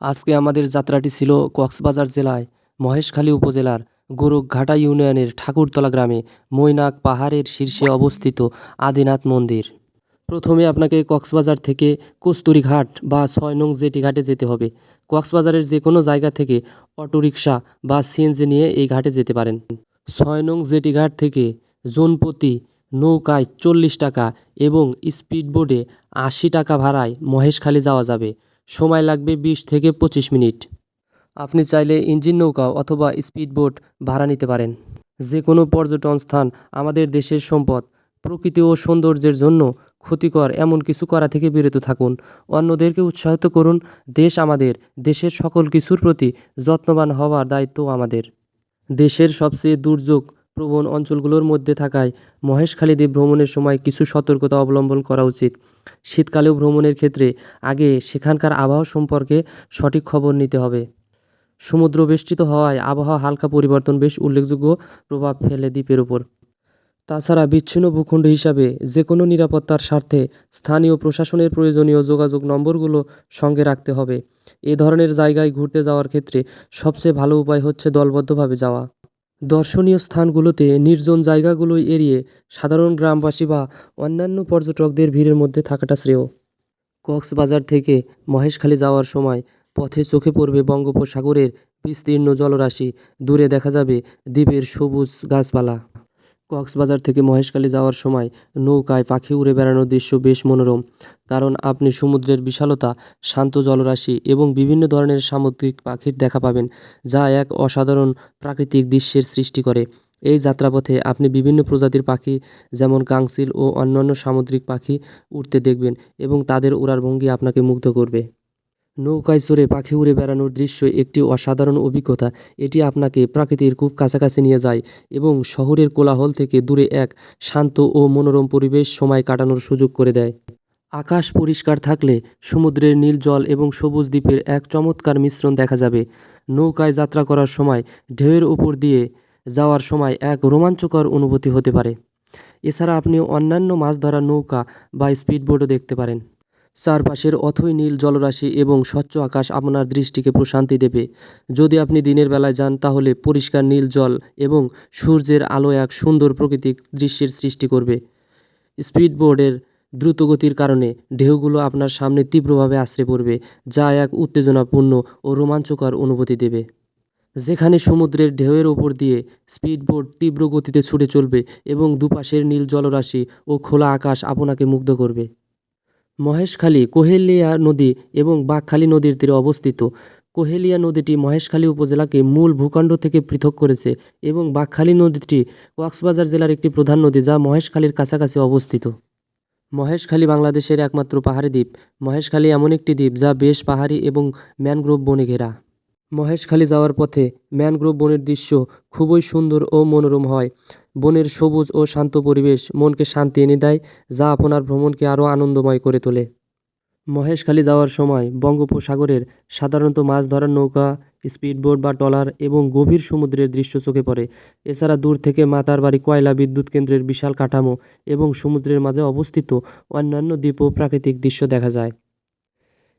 আজকে আমাদের যাত্রাটি ছিল কক্সবাজার জেলায়, মহেশখালী উপজেলার গোরখঘাটা ইউনিয়নের ঠাকুরতলা গ্রামে, মৈনাক পাহাড়ের শীর্ষে অবস্থিত আদিনাথ মন্দির। প্রথমে আপনাকে কক্সবাজার থেকে কস্তুরীঘাট বা ছয় নং জেটি ঘাটে যেতে হবে। কক্সবাজারের যে কোনো জায়গা থেকে অটোরিকশা বা সিএনজি নিয়ে এই ঘাটে যেতে পারেন। ছয় নং জেটি ঘাট থেকে জোনপতি নৌকায় চল্লিশ টাকা এবং স্পিডবোটে আশি টাকা ভাড়ায় মহেশখালী যাওয়া যাবে। সময় লাগবে বিশ থেকে পঁচিশ মিনিট। আপনি চাইলে ইঞ্জিন নৌকা অথবা স্পিডবোট ভাড়া নিতে পারেন। যে কোনো পর্যটন স্থান আমাদের দেশের সম্পদ, প্রকৃতি ও সৌন্দর্যের জন্য ক্ষতিকর এমন কিছু করা থেকে বিরত থাকুন। অন্যদেরকে উৎসাহিত করুন, দেশ আমাদের, দেশের সকল কিছুর প্রতি যত্নবান হওয়ার দায়িত্ব আমাদের। দেশের সবচেয়ে দুর্যোগ প্রবণ অঞ্চলগুলোর মধ্যে থাকায় মহেশখালী দ্বীপ ভ্রমণের সময় কিছু সতর্কতা অবলম্বন করা উচিত। শীতকালেও ভ্রমণের ক্ষেত্রে আগে সেখানকার আবহাওয়া সম্পর্কে সঠিক খবর নিতে হবে। সমুদ্র বেষ্টিত হওয়ায় আবহাওয়া হালকা পরিবর্তন বেশ উল্লেখযোগ্য প্রভাব ফেলে দ্বীপের উপর। তাছাড়া বিচ্ছিন্ন ভূখণ্ড হিসাবে যে কোনো নিরাপত্তার স্বার্থে স্থানীয় প্রশাসনের প্রয়োজনীয় যোগাযোগ নম্বরগুলো সঙ্গে রাখতে হবে। এ ধরনের জায়গায় ঘুরতে যাওয়ার ক্ষেত্রে সবচেয়ে ভালো উপায় হচ্ছে দলবদ্ধভাবে যাওয়া। দর্শনীয় স্থানগুলোতে নির্জন জায়গাগুলো এড়িয়ে সাধারণ গ্রামবাসী বা অন্যান্য পর্যটকদের ভিড়ের মধ্যে থাকাটা শ্রেয়। কক্সবাজার থেকে মহেশখালী যাওয়ার সময় পথে চোখে পড়বে বঙ্গোপসাগরের বিস্তীর্ণ জলরাশি। দূরে দেখা যাবে দ্বীপের সবুজ গাছপালা। কক্সবাজার থেকে মহেশখালী যাওয়ার সময় নৌকায় পাখি উড়ে বেড়ানোর দৃশ্য বেশ মনোরম। কারণ আপনি সমুদ্রের বিশালতা, শান্ত জলরাশি এবং বিভিন্ন ধরনের সামুদ্রিক পাখির দেখা পাবেন, যা এক অসাধারণ প্রাকৃতিক দৃশ্যের সৃষ্টি করে। এই যাত্রাপথে আপনি বিভিন্ন প্রজাতির পাখি, যেমন কাংসিল ও অন্যান্য সামুদ্রিক পাখি উঠতে দেখবেন এবং তাদের ওড়ার ভঙ্গি আপনাকে মুগ্ধ করবে। নৌকায় চড়ে পাখি উড়ে বেড়ানোর দৃশ্য একটি অসাধারণ অভিজ্ঞতা। এটি আপনাকে প্রকৃতির খুব কাছাকাছি নিয়ে যায় এবং শহরের কোলাহল থেকে দূরে এক শান্ত ও মনোরম পরিবেশ সময় কাটানোর সুযোগ করে দেয়। আকাশ পরিষ্কার থাকলে সমুদ্রের নীল জল এবং সবুজ দ্বীপের এক চমৎকার মিশ্রণ দেখা যাবে। নৌকায় যাত্রা করার সময় ঢেউয়ের উপর দিয়ে যাওয়ার সময় এক রোমাঞ্চকর অনুভূতি হতে পারে। এছাড়া আপনি অন্যান্য মাছ ধরার নৌকা বা স্পিডবোটও দেখতে পারেন। চারপাশের অথই নীল জলরাশি এবং স্বচ্ছ আকাশ আপনার দৃষ্টিকে প্রশান্তি দেবে। যদি আপনি দিনের বেলায় যান, তাহলে পরিষ্কার নীল জল এবং সূর্যের আলো এক সুন্দর প্রকৃতিক দৃশ্যের সৃষ্টি করবে। স্পিডবোর্ডের দ্রুতগতির কারণে ঢেউগুলো আপনার সামনে তীব্রভাবে আছড়ে পড়বে, যা এক উত্তেজনাপূর্ণ ও রোমাঞ্চকর অনুভূতি দেবে। যেখানে সমুদ্রের ঢেউয়ের ওপর দিয়ে স্পিডবোট তীব্র গতিতে ছুটে চলবে এবং দুপাশের নীল জলরাশি ও খোলা আকাশ আপনাকে মুগ্ধ করবে। মহেশখালী কোহেলিয়া নদী এবং বাঁকখালী নদীর তীরে অবস্থিত। কোহেলিয়া নদীটি মহেশখালী উপজেলাকে মূল ভূখণ্ড থেকে পৃথক করেছে এবং বাঁকখালী নদীটি কক্সবাজার জেলার একটি প্রধান নদী যা মহেশখালীর কাছাকাছি অবস্থিত। মহেশখালী বাংলাদেশের একমাত্র পাহাড়ি দ্বীপ। মহেশখালী এমন একটি দ্বীপ যা বেশ পাহাড়ি এবং ম্যানগ্রোভ বনে ঘেরা। মহেশখালী যাওয়ার পথে ম্যানগ্রোভ বনের দৃশ্য খুবই সুন্দর ও মনোরম হয়। বনের সবুজ ও শান্ত পরিবেশ মনকে শান্তি এনে দেয়, যা আপনার ভ্রমণকে আরও আনন্দময় করে তোলে। মহেশখালী যাওয়ার সময় বঙ্গোপসাগরের সাধারণত মাছ ধরার নৌকা, স্পিডবোট বা ট্রলার এবং গভীর সমুদ্রের দৃশ্য চোখে পড়ে। এছাড়া দূর থেকে মাতার বাড়ি কয়লা বিদ্যুৎ কেন্দ্রের বিশাল কাঠামো এবং সমুদ্রের মাঝে অবস্থিত অন্যান্য দ্বীপ প্রাকৃতিক দৃশ্য দেখা যায়।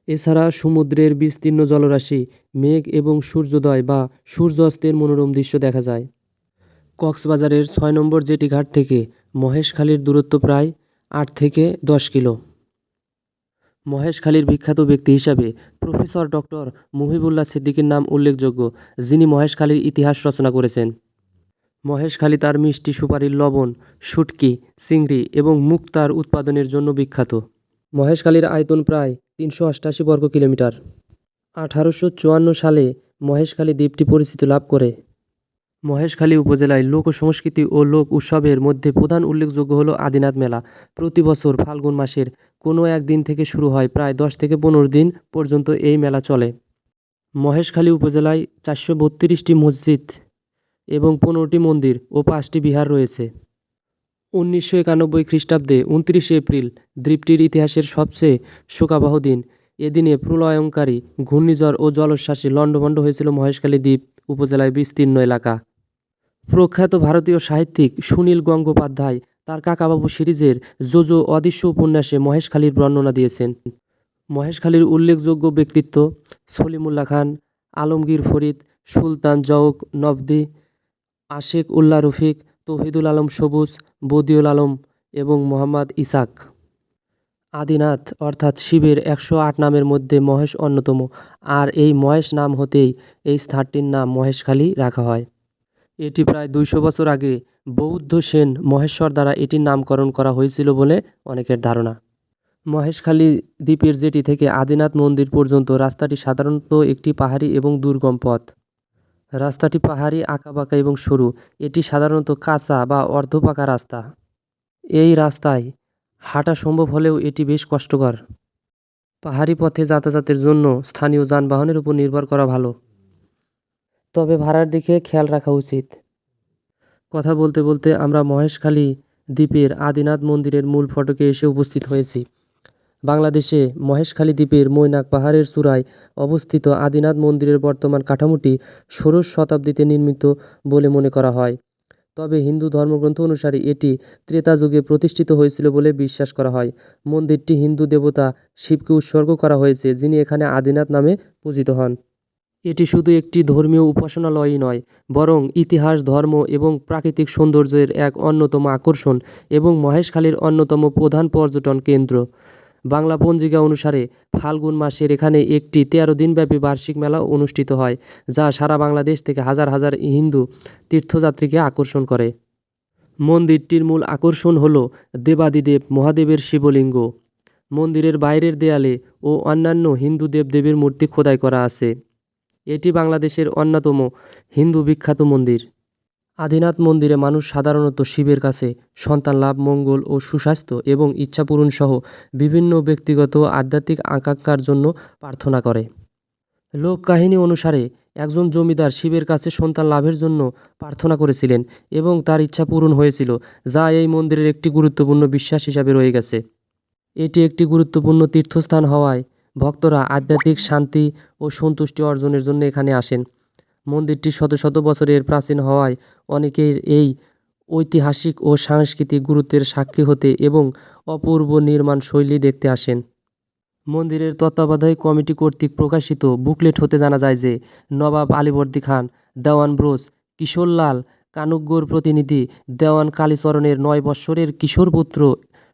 এছাড়া সমুদ্রের বিস্তীর্ণ জলরাশি, মেঘ এবং সূর্যোদয় বা সূর্যাস্তের মনোরম দৃশ্য দেখা যায়। কক্সবাজারের ছয় নম্বর জেটি ঘাট থেকে মহেশখালীর দূরত্ব প্রায় আট থেকে দশ কিলো। মহেশখালীর বিখ্যাত ব্যক্তি হিসাবে প্রফেসর ডক্টর মুহিবুল্লাহ সিদ্দিকীর নাম উল্লেখযোগ্য, যিনি মহেশখালীর ইতিহাস রচনা করেছেন। মহেশখালী তার মিষ্টি সুপারির লবণ, শুটকি, চিংড়ি এবং মুক্তার উৎপাদনের জন্য বিখ্যাত। মহেশখালীর আয়তন প্রায় তিনশো অষ্টাশি বর্গ কিলোমিটার। আঠারোশো চুয়ান্ন সালে মহেশখালী দ্বীপটি পরিচিতি লাভ করে। মহেশখালী উপজেলায় লোক সংস্কৃতি ও লোক উৎসবের মধ্যে প্রধান উল্লেখযোগ্য হলো আদিনাথ মেলা। প্রতি বছর ফাল্গুন মাসের কোনো এক দিন থেকে শুরু হয় প্রায় দশ থেকে পনেরো দিন পর্যন্ত এই মেলা চলে। মহেশখালী উপজেলায় চারশো বত্রিশটি মসজিদ এবং পনেরোটি মন্দির ও পাঁচটি বিহার রয়েছে। উনিশশো একানব্বই খ্রিস্টাব্দে উনত্রিশে এপ্রিল দ্বীপটির ইতিহাসের সবচেয়ে শোকাবহ দিন। এদিনে প্রলয়ঙ্কারী ঘূর্ণিঝড় ও জলোচ্ছ্বাসে লণ্ডভণ্ড হয়েছিল মহেশখালী দ্বীপ। উপজেলায় বিস্তীর্ণ এলাকা। প্রখ্যাত ভারতীয় সাহিত্যিক সুনীল গঙ্গোপাধ্যায় তার কাকাবাবু সিরিজের জোজো অদৃশ্য উপন্যাসে মহেশখালীর বর্ণনা দিয়েছেন। মহেশখালীর উল্লেখযোগ্য ব্যক্তিত্ব সলিমুল্লাহ খান, আলমগীর ফরিদ, সুলতান জওক, নবদি, আশেক উল্লাহ রফিক, তৌহিদুল আলম সবুজ, বদিউল আলম এবং মোহাম্মদ ইসাক। আদিনাথ অর্থাৎ শিবের একশো আট নামের মধ্যে মহেশ অন্যতম। আর এই মহেশ নাম হতেই এই স্থানটির নাম মহেশখালী রাখা হয়। এটি প্রায় দুইশো বছর আগে বৌদ্ধ সেন মহেশ্বর দ্বারা এটির নামকরণ করা হয়েছিল বলে অনেকের ধারণা। মহেশখালী দ্বীপের জেটি থেকে আদিনাথ মন্দির পর্যন্ত রাস্তাটি সাধারণত একটি পাহাড়ি এবং দুর্গম পথ। রাস্তাটি পাহাড়ি, আঁকাবাঁকা এবং সরু। এটি সাধারণত কাঁচা বা অর্ধপাকা রাস্তা। এই রাস্তায় হাঁটা সম্ভব হলেও এটি বেশ কষ্টকর। পাহাড়ি পথে যাতায়াতের জন্য স্থানীয় যানবাহনের উপর নির্ভর করা ভালো। তবে ভাড়ার দিকে খেয়াল রাখা উচিত। কথা বলতে বলতে আমরা মহেশখালী দ্বীপের আদিনাথ মন্দিরের মূল ফটকে এসে উপস্থিত হয়েছি। বাংলাদেশে মহেশখালী দ্বীপের মৈনাক পাহাড়ের চূড়ায় অবস্থিত আদিনাথ মন্দিরের বর্তমান কাঠামোটি ষোড়শ শতাব্দীতে নির্মিত বলে মনে করা হয়। তবে হিন্দু ধর্মগ্রন্থ অনুসারে এটি ত্রেতা যুগে প্রতিষ্ঠিত হয়েছিল বলে বিশ্বাস করা হয়। মন্দিরটি হিন্দু দেবতা শিবকে উৎসর্গ করা হয়েছে, যিনি এখানে আদিনাথ নামে পূজিত হন। এটি শুধু একটি ধর্মীয় উপাসনালয়ই নয়, বরং ইতিহাস, ধর্ম এবং প্রাকৃতিক সৌন্দর্যের এক অন্যতম আকর্ষণ এবং মহেশখালীর অন্যতম প্রধান পর্যটন কেন্দ্র। বাংলা পঞ্জিকা অনুসারে ফাল্গুন মাসের এখানে একটি তেরো দিনব্যাপী বার্ষিক মেলা অনুষ্ঠিত হয়, যা সারা বাংলাদেশ থেকে হাজার হাজার হিন্দু তীর্থযাত্রীকে আকর্ষণ করে। মন্দিরটির মূল আকর্ষণ হল দেবাদিদেব মহাদেবের শিবলিঙ্গ। মন্দিরের বাইরের দেয়ালে ও অন্যান্য হিন্দু দেবদেবীর মূর্তি খোদাই করা আছে। এটি বাংলাদেশের অন্যতম হিন্দু বিখ্যাত মন্দির। আদিনাথ মন্দিরে মানুষ সাধারণত শিবের কাছে সন্তান লাভ, মঙ্গল ও সুস্বাস্থ্য এবং ইচ্ছাপূরণ সহ বিভিন্ন ব্যক্তিগত আধ্যাত্মিক আকাঙ্ক্ষার জন্য প্রার্থনা করে। লোক কাহিনী অনুসারে একজন জমিদার শিবের কাছে সন্তান লাভের জন্য প্রার্থনা করেছিলেন এবং তার ইচ্ছা পূরণ হয়েছিল, যা এই মন্দিরের একটি গুরুত্বপূর্ণ বিশ্বাস হিসাবে রয়ে গেছে। এটি একটি গুরুত্বপূর্ণ তীর্থস্থান হওয়ায় ভক্তরা আধ্যাত্মিক শান্তি ও সন্তুষ্টি অর্জনের জন্য এখানে আসেন। মন্দিরটি শত শত বছরের প্রাচীন হওয়ায় অনেকের এই ঐতিহাসিক ও সাংস্কৃতিক গুরুত্বের সাক্ষী হতে এবং অপূর্ব নির্মাণ শৈলী দেখতে আসেন। মন্দিরের তত্ত্বাবধায়ক কমিটি কর্তৃক প্রকাশিত বুকলেট হতে জানা যায় যে নবাব আলীবর্দী খান, দেওয়ান ব্রোস কিশোরলাল কানুগ্গর প্রতিনিধি, দেওয়ান কালীচরণের নয় বৎসরের কিশোর পুত্র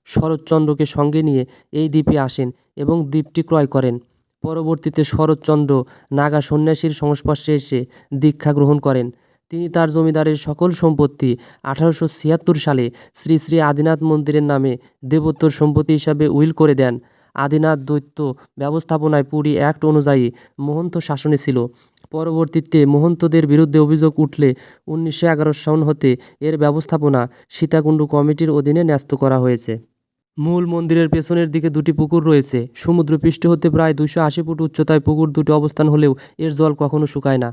শরৎচন্দ্রকে সঙ্গে নিয়ে এই দ্বীপে আসেন এবং দ্বীপটি ক্রয় করেন। পরবর্তীতে শরৎচন্দ্র নাগা সন্ন্যাসীর সংস্পর্শে এসে দীক্ষা গ্রহণ করেন। তিনি তার জমিদারের সকল সম্পত্তি আঠারোশো ছিয়াত্তর সালে শ্রী শ্রী আদিনাথ মন্দিরের নামে দেবোত্তর সম্পত্তি হিসাবে উইল করে দেন। আদিনাথ দৈত্য ব্যবস্থাপনায় পুরী অ্যাক্ট অনুযায়ী মহন্ত শাসনে ছিল। পরবর্তীতে মহন্তদের বিরুদ্ধে অভিযোগ উঠলে উনিশশো এগারো সন হতে এর ব্যবস্থাপনা সীতাকুণ্ড কমিটির অধীনে ন্যস্ত করা হয়েছে। মূল মন্দিরের পেছনের দিকে দুটি পুকুর রয়েছে। সমুদ্রপৃষ্ঠ হতে প্রায় দুশো আশি ফুট উচ্চতায় পুকুর দুটি অবস্থান হলেও এর জল কখনো শুকায় না।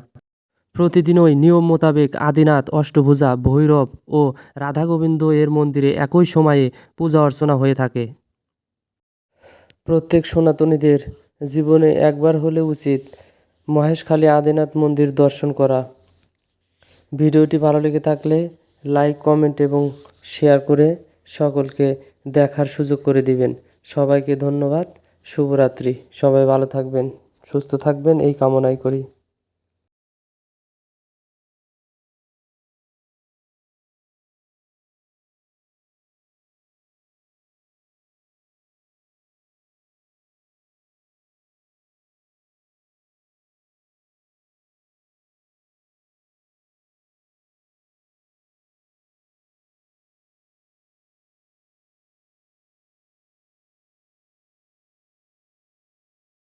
প্রতিদিনই নিয়ম মোতাবেক আদিনাথ, অষ্টভুজা, ভৈরব ও রাধাগোবিন্দ এর মন্দিরে একই সময়ে পূজা অর্চনা হয়ে থাকে। প্রত্যেক সনাতনীদের জীবনে একবার হলে উচিত মহেশখালী আদিনাথ মন্দির দর্শন করা। ভিডিওটি ভালো লেগে থাকলে লাইক, কমেন্ট এবং শেয়ার করে সকলকে দেখার সুযোগ করে দিবেন। সবাইকে ধন্যবাদ। শুভরাত্রি। সবাই ভালো থাকবেন, সুস্থ থাকবেন, এই কামনাই করি।